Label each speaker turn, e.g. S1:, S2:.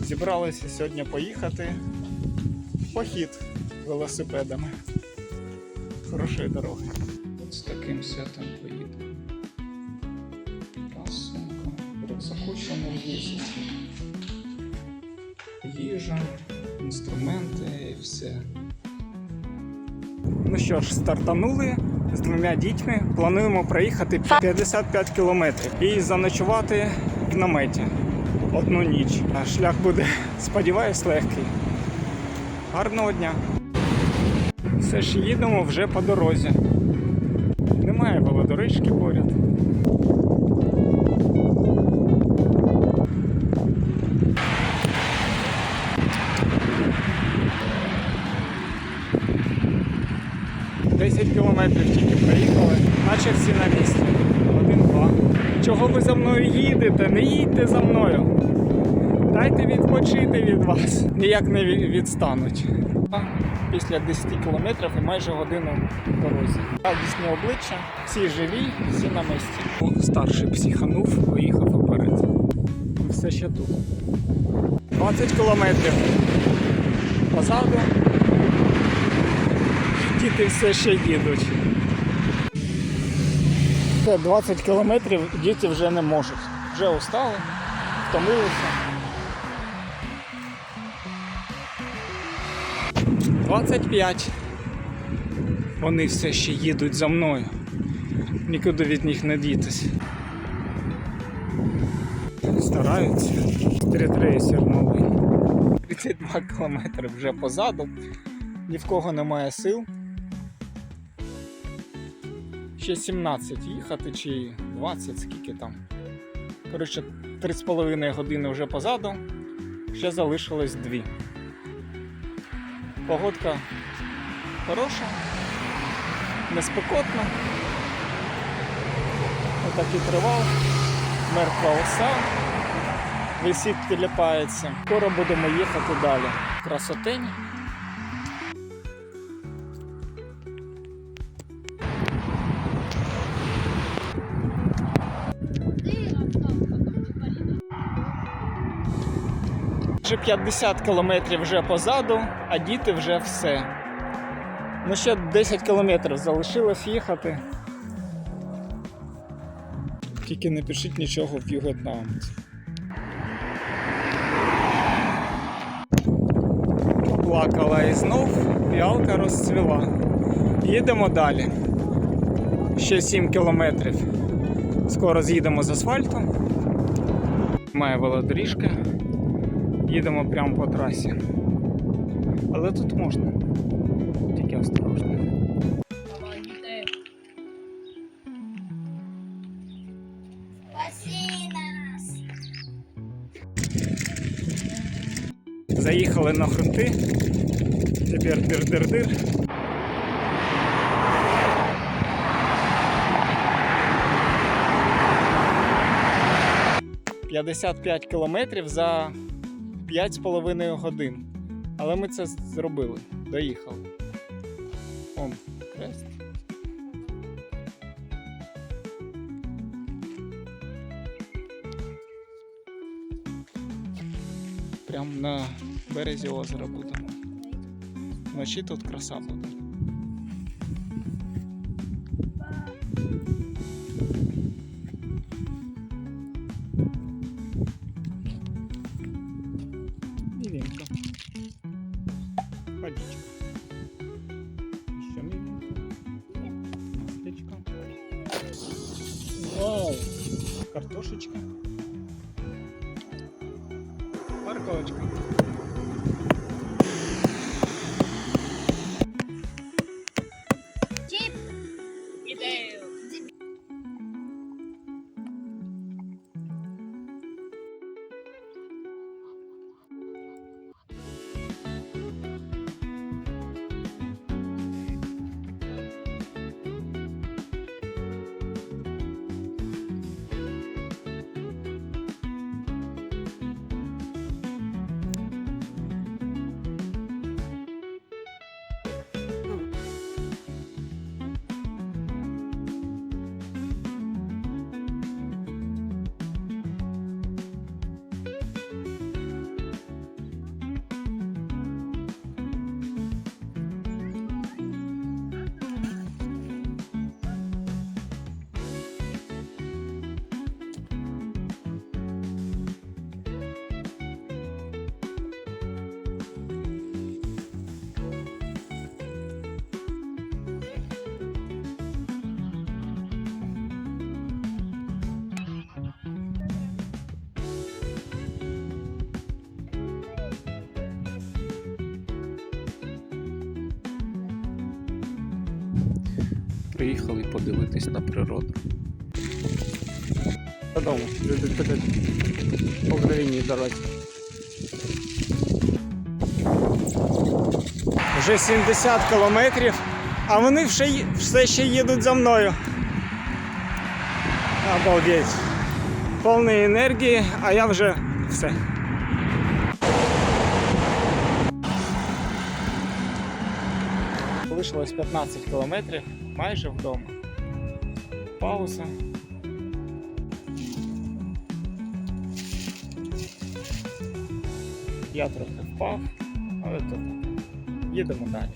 S1: Зібралися сьогодні поїхати в похід велосипедами. Хорошої дороги. От з таким святом поїдемо. Раз, рюкзаку що не. Їжа, інструменти і все. Ну що ж, стартанули з двома дітьми. Плануємо проїхати 55 кілометрів і заночувати в наметі одну ніч. Шлях буде, сподіваюсь, легкий. Гарного дня! Все ж їдемо вже по дорозі. Немає велодорожки поряд. Десять кілометрів тільки проїхали, наче всі на місці. Чого ви за мною їдете? Не їдьте за мною. Дайте відпочити від вас. Ніяк не відстануть. Після 10 кілометрів і майже годину в дорозі. Радісні обличчя, всі живі, всі на місці. Старший психанув, поїхав вперед. Все ще тут. 20 кілометрів позаду. Діти все ще їдуть. Це 20 кілометрів діти вже не можуть. Вже устали, втомилися. 25. Вони все ще їдуть за мною. Нікуди від них не дітись. Стараються. Стрітрейсер новий. 32 кілометри вже позаду. Ні в кого немає сил. Ще 17 їхати чи 20, скільки там. Коротше, 3,5 години вже позаду. Ще залишилось 2. Погодка хороша, не спекотна. Отакий тривал, мертва оса, висить тіліпається. Скоро будемо їхати далі. Красотень. Вже 50 кілометрів вже позаду, а діти вже все. Ну ще 10 кілометрів залишилось їхати. Тільки не пишіть нічого в Юготнам. Плакала і знов фіалка розцвіла. Їдемо далі. Ще 7 кілометрів. Скоро з'їдемо з асфальту. Має велодоріжка. Їдемо прямо по трасі. Але тут можна. Тільки осторожно. Заїхали на хрунти. Тепер дир-дир-дир. «55 кілометрів за 5,5 годин. Але ми це зробили. Доїхали. Он, крест. Прямо на березі озера будемо. Вночі тут краса буде. Водичка. Еще миленько. Маслечко. Вау! Картошечка. Парковочка.
S2: Приїхали подивитись на природу.
S1: Додому. По гравійній дорозі. Вже 70 кілометрів, а вони все, ще їдуть за мною. Обалдеть. Повної енергії, а я вже все. Лишилось 15 кілометрів, майже вдома. Пауза. Я трохи впав, але то їдемо далі.